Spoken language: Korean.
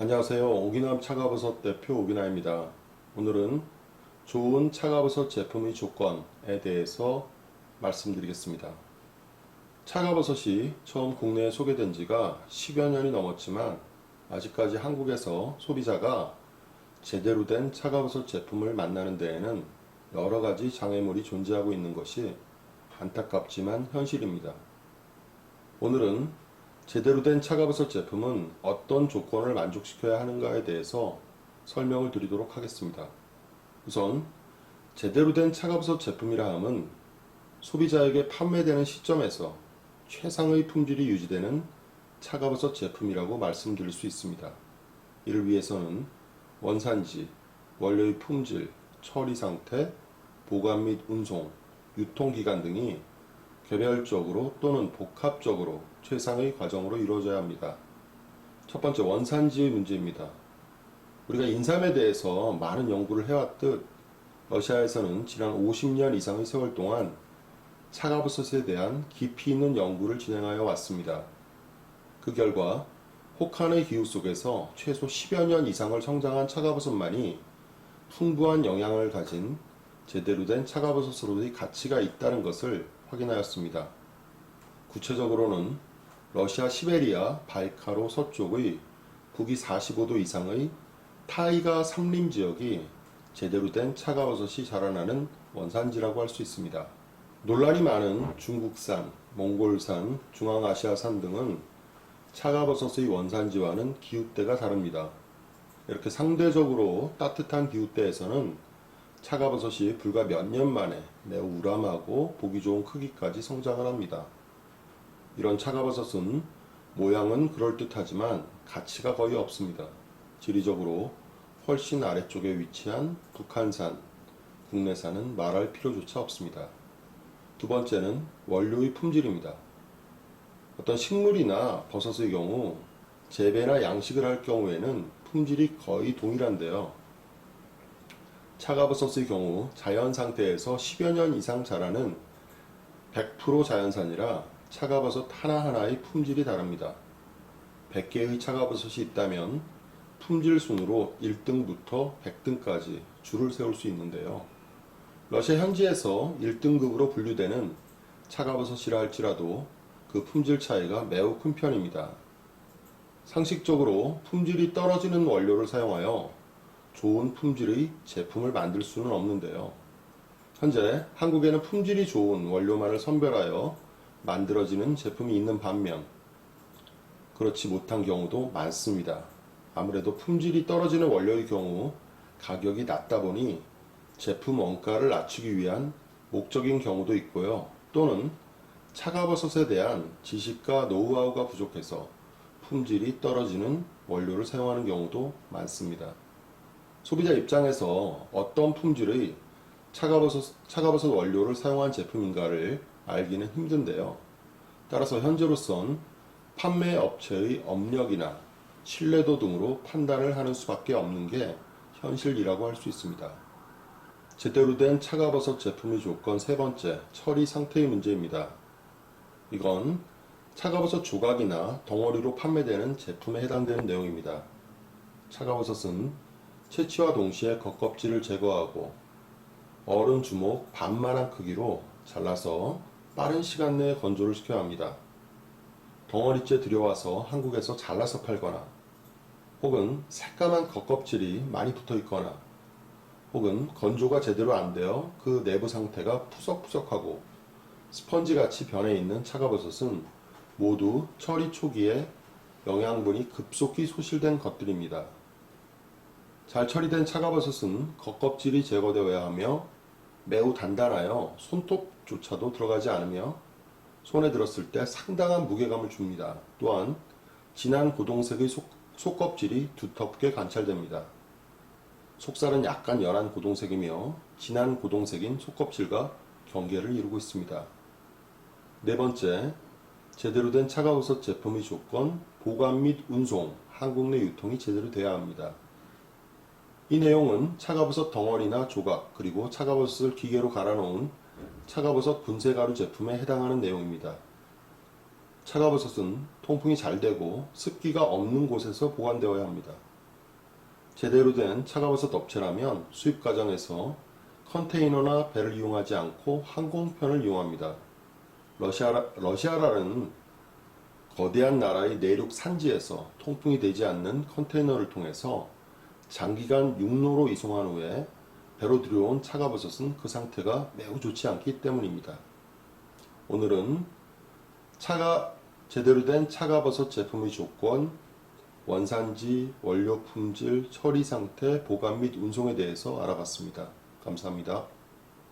안녕하세요. 오기남 차가버섯 대표 오기남입니다. 오늘은 좋은 차가버섯 제품의 조건에 대해서 말씀드리겠습니다. 차가버섯이 처음 국내에 소개된 지가 10여 년이 넘었지만 아직까지 한국에서 소비자가 제대로 된 차가버섯 제품을 만나는 데에는 여러 가지 장애물이 존재하고 있는 것이 안타깝지만 현실입니다. 오늘은 제대로 된 차가버섯 제품은 어떤 조건을 만족시켜야 하는가에 대해서 설명을 드리도록 하겠습니다. 우선 제대로 된 차가버섯 제품이라 함은 소비자에게 판매되는 시점에서 최상의 품질이 유지되는 차가버섯 제품이라고 말씀드릴 수 있습니다. 이를 위해서는 원산지, 원료의 품질, 처리 상태, 보관 및 운송, 유통기간 등이 개별적으로 또는 복합적으로 최상의 과정으로 이루어져야 합니다. 첫 번째 원산지의 문제입니다. 우리가 인삼에 대해서 많은 연구를 해왔듯 러시아에서는 지난 50년 이상의 세월 동안 차가버섯에 대한 깊이 있는 연구를 진행하여 왔습니다. 그 결과 혹한의 기후 속에서 최소 10여 년 이상을 성장한 차가버섯만이 풍부한 영양을 가진 제대로 된 차가버섯으로의 가치가 있다는 것을 확인하였습니다. 구체적으로는 러시아 시베리아 바이카로 서쪽의 북위 45도 이상의 타이가 삼림 지역이 제대로 된 차가버섯이 자라나는 원산지라고 할 수 있습니다. 논란이 많은 중국산, 몽골산, 중앙아시아산 등은 차가버섯의 원산지와는 기후대가 다릅니다. 이렇게 상대적으로 따뜻한 기후대에서는 차가버섯이 불과 몇 년 만에 매우 우람하고 보기 좋은 크기까지 성장을 합니다. 이런 차가버섯은 모양은 그럴듯하지만 가치가 거의 없습니다. 지리적으로 훨씬 아래쪽에 위치한 북한산, 국내산은 말할 필요조차 없습니다. 두 번째는 원료의 품질입니다. 어떤 식물이나 버섯의 경우 재배나 양식을 할 경우에는 품질이 거의 동일한데요. 차가버섯의 경우 자연 상태에서 10여 년 이상 자라는 100% 자연산이라 차가버섯 하나하나의 품질이 다릅니다. 100개의 차가버섯이 있다면 품질 순으로 1등부터 100등까지 줄을 세울 수 있는데요. 러시아 현지에서 1등급으로 분류되는 차가버섯이라 할지라도 그 품질 차이가 매우 큰 편입니다. 상식적으로 품질이 떨어지는 원료를 사용하여 좋은 품질의 제품을 만들 수는 없는데요. 현재 한국에는 품질이 좋은 원료만을 선별하여 만들어지는 제품이 있는 반면 그렇지 못한 경우도 많습니다. 아무래도 품질이 떨어지는 원료의 경우 가격이 낮다 보니 제품 원가를 낮추기 위한 목적인 경우도 있고요. 또는 차가버섯에 대한 지식과 노하우가 부족해서 품질이 떨어지는 원료를 사용하는 경우도 많습니다. 소비자 입장에서 어떤 품질의 차가버섯, 차가버섯 원료를 사용한 제품인가를 알기는 힘든데요. 따라서 현재로선 판매 업체의 업력이나 신뢰도 등으로 판단을 하는 수밖에 없는 게 현실이라고 할 수 있습니다. 제대로 된 차가버섯 제품의 조건 세 번째, 처리 상태의 문제입니다. 이건 차가버섯 조각이나 덩어리로 판매되는 제품에 해당되는 내용입니다. 차가버섯은 채취와 동시에 겉껍질을 제거하고 어른 주먹 반만한 크기로 잘라서 빠른 시간 내에 건조를 시켜야 합니다. 덩어리째 들여와서 한국에서 잘라서 팔거나 혹은 새까만 겉껍질이 많이 붙어 있거나 혹은 건조가 제대로 안 되어 그 내부 상태가 푸석푸석하고 스펀지 같이 변해 있는 차가버섯은 모두 처리 초기에 영양분이 급속히 소실된 것들입니다. 잘 처리된 차가버섯은 겉껍질이 제거되어야 하며 매우 단단하여 손톱조차도 들어가지 않으며 손에 들었을 때 상당한 무게감을 줍니다. 또한 진한 고동색의 속, 속껍질이 두텁게 관찰됩니다. 속살은 약간 연한 고동색이며 진한 고동색인 속껍질과 경계를 이루고 있습니다. 네 번째, 제대로 된 차가버섯 제품의 조건, 보관 및 운송, 한국 내 유통이 제대로 돼야 합니다. 이 내용은 차가버섯 덩어리나 조각, 그리고 차가버섯을 기계로 갈아놓은 차가버섯 분쇄가루 제품에 해당하는 내용입니다. 차가버섯은 통풍이 잘 되고 습기가 없는 곳에서 보관되어야 합니다. 제대로 된 차가버섯 업체라면 수입 과정에서 컨테이너나 배를 이용하지 않고 항공편을 이용합니다. 러시아, 러시아라는 거대한 나라의 내륙 산지에서 통풍이 되지 않는 컨테이너를 통해서 장기간 육로로 이송한 후에 배로 들여온 차가버섯은 그 상태가 매우 좋지 않기 때문입니다. 오늘은 차가 제대로 된 차가버섯 제품의 조건, 원산지, 원료 품질, 처리 상태, 보관 및 운송에 대해서 알아봤습니다. 감사합니다.